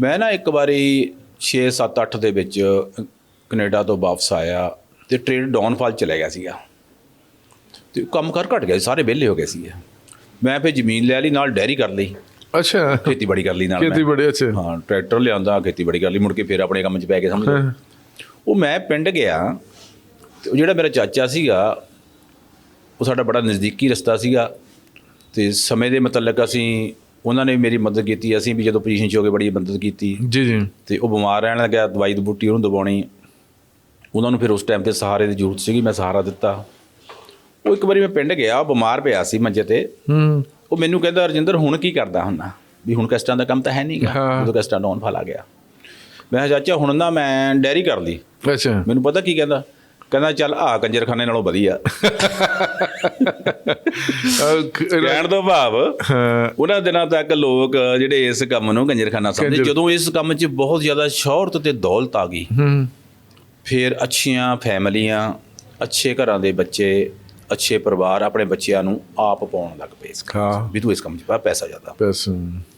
ਮੈਂ ਨਾ ਇੱਕ ਵਾਰੀ 6 7 8 ਦੇ ਵਿੱਚ ਕੈਨੇਡਾ ਤੋਂ ਵਾਪਸ ਆਇਆ ਤੇ ਟ੍ਰੇਡ ਡਾਊਨਫਾਲ ਚਲੇ ਗਿਆ ਸੀਗਾ। ਤੇ ਕੰਮ ਕਰ ਘਟ ਗਿਆ ਸੀ, ਸਾਰੇ ਵਿਹਲੇ ਹੋ ਗਏ ਸੀ ਮੈਂ ਫਿਰ ਜ਼ਮੀਨ ਲੈ ਲਈ ਨਾਲ ਡੈਰੀ ਕਰ ਲਈ। ਅੱਛਾ। ਖੇਤੀਬਾੜੀ ਕਰ ਲਈ ਨਾਲ ਖੇਤੀ ਮੈਂ। ਬੜੇ ਅੱਛੇ। ਹਾਂ ਟਰੈਕਟਰ ਲਿਆਂਦਾ ਖੇਤੀਬਾੜੀ ਕਰ ਲਈ ਮੁੜ ਕੇ ਫਿਰ ਆਪਣੇ ਕੰਮ 'ਚ ਪੈ ਗਏ ਸਮਝ ਲਓ। ਉਹ ਮੈਂ ਪਿੰਡ ਗਿਆ ਤੇ ਉਹ ਜਿਹੜਾ ਮੇਰਾ ਚਾਚਾ ਸੀਗਾ ਉਹ ਸਾਡਾ ਬੜਾ ਨਜ਼ਦੀਕੀ ਰਸਤਾ ਸੀਗਾ। ਤੇ ਸਮੇਂ ਦੇ ਮੁਤਲਕ ਅਸੀਂ ਉਹਨਾਂ ਨੇ ਮੇਰੀ ਮਦਦ ਕੀਤੀ ਅਸੀਂ ਵੀ ਜਦੋਂ ਪੋਜੀਸ਼ਨ 'ਚ ਹੋ ਕੇ ਬੜੀ ਮਦਦ ਕੀਤੀ। ਜੀ ਜੀ। ਤੇ ਉਹ ਬਿਮਾਰ ਰਹਿਣ ਲੱਗਿਆ ਦਵਾਈ ਦੀ ਬੂਟੀ ਉਹਨੂੰ ਦਵਾਉਣੀ। ਉਹਨਾਂ ਨੂੰ ਫਿਰ ਉਸ ਟਾਈਮ ਤੇ ਸਹਾਰੇ ਦੀ ਜ਼ਰੂਰਤ ਸੀਗੀ ਮੈਂ ਸਹਾਰਾ ਦਿੱਤਾ। ਉਹ ਇੱਕ ਵਾਰੀ ਮੈਂ ਪਿੰਡ ਗਿਆ ਉਹ ਬਿਮਾਰ ਪਿਆ ਸੀ ਮੰਜੇ ਤੇ। ਹੂੰ। ਉਹ ਮੈਨੂੰ ਕਹਿੰਦਾ ਰਜਿੰਦਰ ਹੁਣ ਕੀ ਕਰਦਾ ਹੁੰਨਾ ਵੀ ਹੁਣ ਕਸਟਾਂ ਦਾ ਕੰਮ ਤਾਂ ਹੈ ਨਹੀਂਗਾ। ਜਦੋਂ ਕਸਟਾਂ ਡਾਊਨ ਫਲ ਆ ਗਿਆ। ਮੈਂ ਚਾਚਾ ਹੁਣ ਨਾ ਮੈਂ ਡੈਰੀ ਕਰ ਲਈ। ਅੱਛਾ। ਮੈਨੂੰ ਪਤਾ ਕੀ ਕਹਿੰਦਾ? ਕਹਿੰਦਾ ਚੱਲ ਆ ਕੰਜਰਖਾਨੇ ਨਾਲੋਂ ਵਧੀਆ। ਕਹਿਣ ਤੋਂ ਭਾਵ ਉਹਨਾਂ ਦਿਨਾਂ ਤੱਕ ਲੋਕ ਜਿਹੜੇ ਇਸ ਕੰਮ ਨੂੰ ਕੰਜਰਖਾਨਾ ਸਮਝਦੇ ਜਦੋਂ ਇਸ ਕੰਮ 'ਚ ਬਹੁਤ ਜ਼ਿਆਦਾ ਸ਼ੌਹਰਤ ਤੇ ਦੌਲਤ ਆ ਗਈ ਫਿਰ ਅੱਛੀਆਂ ਫੈਮਲੀਆਂ ਅੱਛੇ ਘਰਾਂ ਦੇ ਬੱਚੇ ਅੱਛੇ ਪਰਿਵਾਰ ਆਪਣੇ ਬੱਚਿਆਂ ਨੂੰ ਆਪ ਪਾਉਣ ਲੱਗ ਪਏ ਇਸ ਕੰਮ 'ਚ। ਹਾਂ। ਵੀ ਤੂੰ ਇਸ ਕੰਮ 'ਚ ਪਾ ਪੈਸਾ ਜ਼ਿਆਦਾ। ਪੈਸੇ।